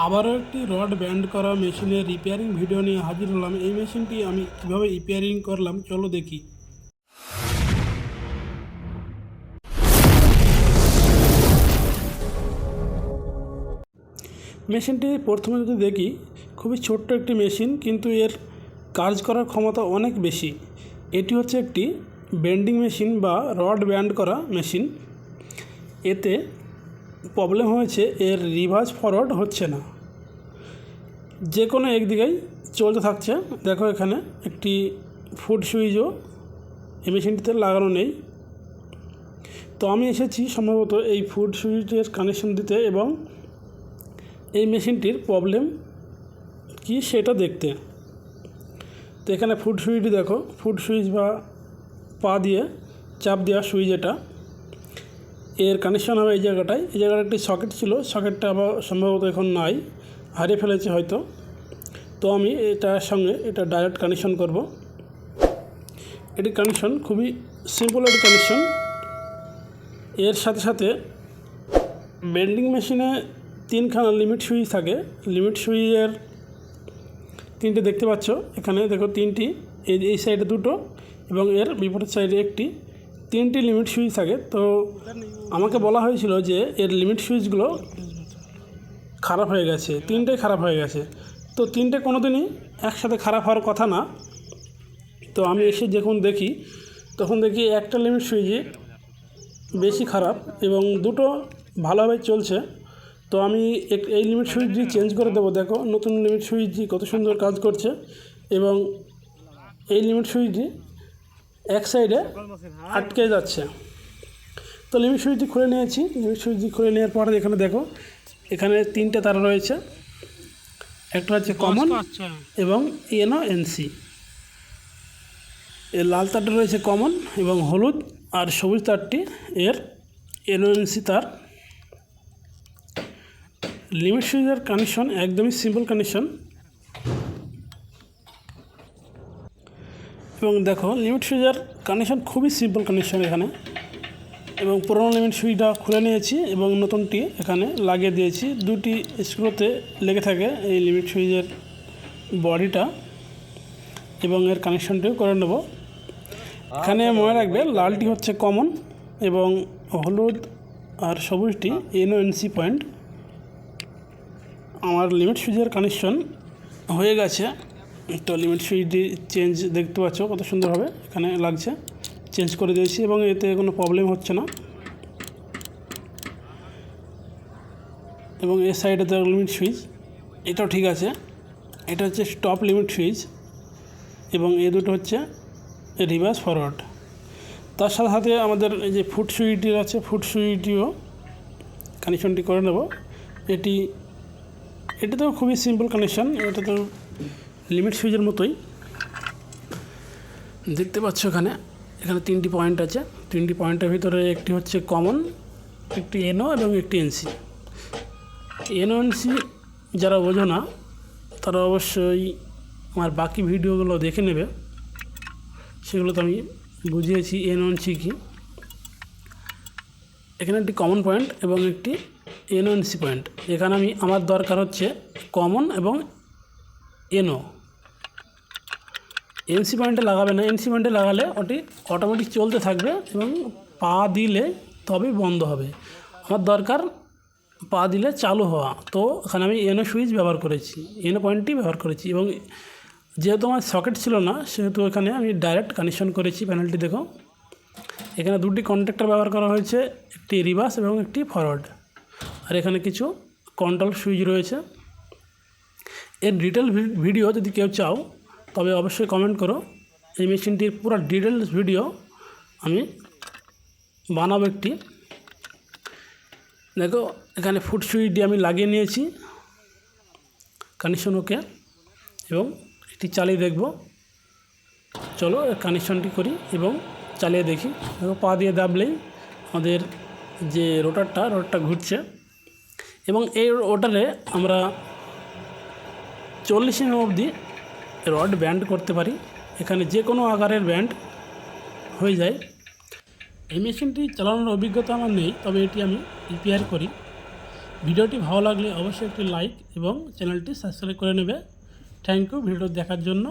আবারও একটি rod bend করা মেশিনের রিপেয়ারিং ভিডিও নিয়ে হাজির হলাম। এই মেশিনটি আমি কীভাবে রিপেয়ারিং করলাম চলো দেখি। মেশিনটি প্রথমে যদি দেখি, খুবই ছোট্ট একটি মেশিন, কিন্তু এর কাজ করার ক্ষমতা অনেক বেশি। এটি হচ্ছে একটি বেন্ডিং মেশিন বা রড ব্যান্ড করা মেশিন এতে প্রবলেম হয়েছে, এর রিভার্স ফরওয়ার্ড হচ্ছে না। যে কোনো একদিকেই চলতে থাকছে। দেখো এখানে একটি ফুড সুইচও এই মেশিনটিতে লাগানো নেই। তো আমি এসেছি সম্ভবত এই ফুড সুইচের কানেকশন দিতে এবং এই মেশিনটির প্রবলেম কি সেটা দেখতে। তো এখানে ফুড সুইচ দেখো। ফুড সুইচ বা পা দিয়ে, চাপ দেওয়া সুইচ এটা। এর কানেকশন হবে এই জায়গাটায়। এই জায়গাটা একটি সকেট ছিল। সকেটটা আবার সম্ভবত এখন নাই। হারিয়ে ফেলেছে হয়তো। তো আমি এটার সঙ্গে এটা ডাইরেক্ট কানেকশন করব। এটি কানেকশন খুবই সিম্পল একটি কানেকশন এর সাথে সাথে বেন্ডিং মেশিনে তিনখানা লিমিট সুইচ থাকে। লিমিট সুইচের তিনটে দেখতে পাচ্ছ। এখানে দেখো তিনটি। এই এই সাইডে দুটো এবং এর বিপরীত সাইডে একটি। তিনটি লিমিট সুইচ থাকে। তো আমাকে বলা হয়েছিল যে এর লিমিট সুইচগুলো খারাপ হয়ে গেছে তিনটেই খারাপ হয়ে গেছে। তো তিনটে কোনো দিনই একসাথে খারাপ হওয়ার কথা না। তো আমি এসে যখন দেখি, তখন দেখি একটা লিমিট সুইচই বেশি খারাপ এবং দুটো ভালোভাবে চলছে। তো আমি এই লিমিট সুইচটি চেঞ্জ করে দেবো। দেখো, নতুন লিমিট সুইচটি কত সুন্দর কাজ করছে এবং এই লিমিট সুইচটি এক সাইডে আটকে যাচ্ছে। তো লিমিট সুইচটি খুলে নিয়েছি। লিমিট সুইচটি খুলে নেওয়ার পরে এখানে দেখো এখানে তিনটে তারা রয়েছে। একটা হচ্ছে কমন এবং এনও এনসি এর লাল তারটা রয়েছে কমন এবং হলুদ আর সবুজ তারটি এর এনওএনসি তার। লিমিট সুইচের কানেকশন একদমই সিম্পল কানেকশন এবং দেখো লিমিট সুইচের কানেকশন খুবই সিম্পল কানেকশন এখানে। এবং পুরোনো লিমিট সুইচটা খুলে নিয়েছি এবং নতুনটি এখানে লাগিয়ে দিয়েছি। দুটি স্ক্রুতে লেগে থাকে এই লিমিট সুইচের বডিটা এবং এর কানেকশনটিও করে নেব। এখানে মনে রাখবে, লালটি হচ্ছে কমন এবং হলুদ আর সবুজটি এনওএনসি পয়েন্ট আমার লিমিট সুইচের কানেকশন হয়ে গেছে। তো লিমিট সুইচটি চেঞ্জ দেখতে পাচ্ছ, কত সুন্দরভাবে এখানে লাগছে। চেঞ্জ করে দিয়েছি এবং এতে কোনো প্রবলেম হচ্ছে না। এবং এর সাইডে তো লিমিট সুইচ এটাও ঠিক আছে। এটা হচ্ছে স্টপ লিমিট সুইচ এবং এ দুটো হচ্ছে রিভার্স ফরওয়ার্ড তার সাথে সাথে আমাদের এই যে ফুট সুইচটি আছে ফুট সুইচটিও কানেকশনটি করে নেব। এটি এটা তো খুবই সিম্পল কানেকশন এটা তো লিমিট সুইচের মতোই। দেখতে পাচ্ছ এখানে এখানে তিনটি পয়েন্ট আছে। তিনটি পয়েন্টের ভিতরে একটি হচ্ছে কমন একটি এনও এবং একটি এনসি এনও এনসি যারা বোঝো না, তারা অবশ্যই আমার বাকি ভিডিওগুলো দেখে নেবে। সেগুলো তো আমি বুঝিয়েছি এন এনসি কি। এখানে একটি কমন পয়েন্ট এবং একটি এনওএনসি পয়েন্ট এখানে আমি, আমার দরকার হচ্ছে কমন এবং এনও এনসি পয়েন্টে লাগাবে না। এনসি পয়েন্টে লাগালে ওটি অটোমেটিক চলতে থাকবে এবং পা দিলে তবে বন্ধ হবে। আমার দরকার পা দিলে চালু হওয়া। তো এখানে আমি এনও সুইচ ব্যবহার করেছি। এনও পয়েন্টটি ব্যবহার করেছি এবং যেহেতু আমার সকেট ছিল না, সেহেতু এখানে আমি ডাইরেক্ট কানেকশন করেছি প্যানেলটি দেখো। এখানে দুটি কন্ট্যাক্টর ব্যবহার করা হয়েছে, একটি রিভার্স এবং একটি ফরওয়ার্ড আর এখানে কিছু কন্ট্রোল সুইচ রয়েছে। এর ডিটেল ভিডিও যদি কেউ চাও, তবে অবশ্যই কমেন্ট করো। এই মেশিনটির পুরো ডিটেলস ভিডিও আমি বানাবো একটি। দেখো, এখানে ফুড সুইচটি আমি লাগিয়ে নিয়েছি কানেকশন ওকে এবং এটি চালিয়ে দেখব। চলো কানেকশনটি করি এবং চালিয়ে দেখি। দেখো, পা দিয়ে দাবলেই আমাদের যে রোটারটা রোটারটা ঘুরছে। এবং এই রোটারে আমরা চল্লিশ এম অবধি রড ব্যান্ড করতে পারি। এখানে যে কোনো আকারের ব্যান্ড হয়ে যায়। এই মেশিনটি চালানোর অভিজ্ঞতা আমার নেই, তবে এটি আমি রিপেয়ার করি। ভিডিওটি ভালো লাগলে অবশ্যই একটি লাইক এবং চ্যানেলটি সাবস্ক্রাইব করে নেবে। থ্যাংক ইউ ভিডিও দেখার জন্য।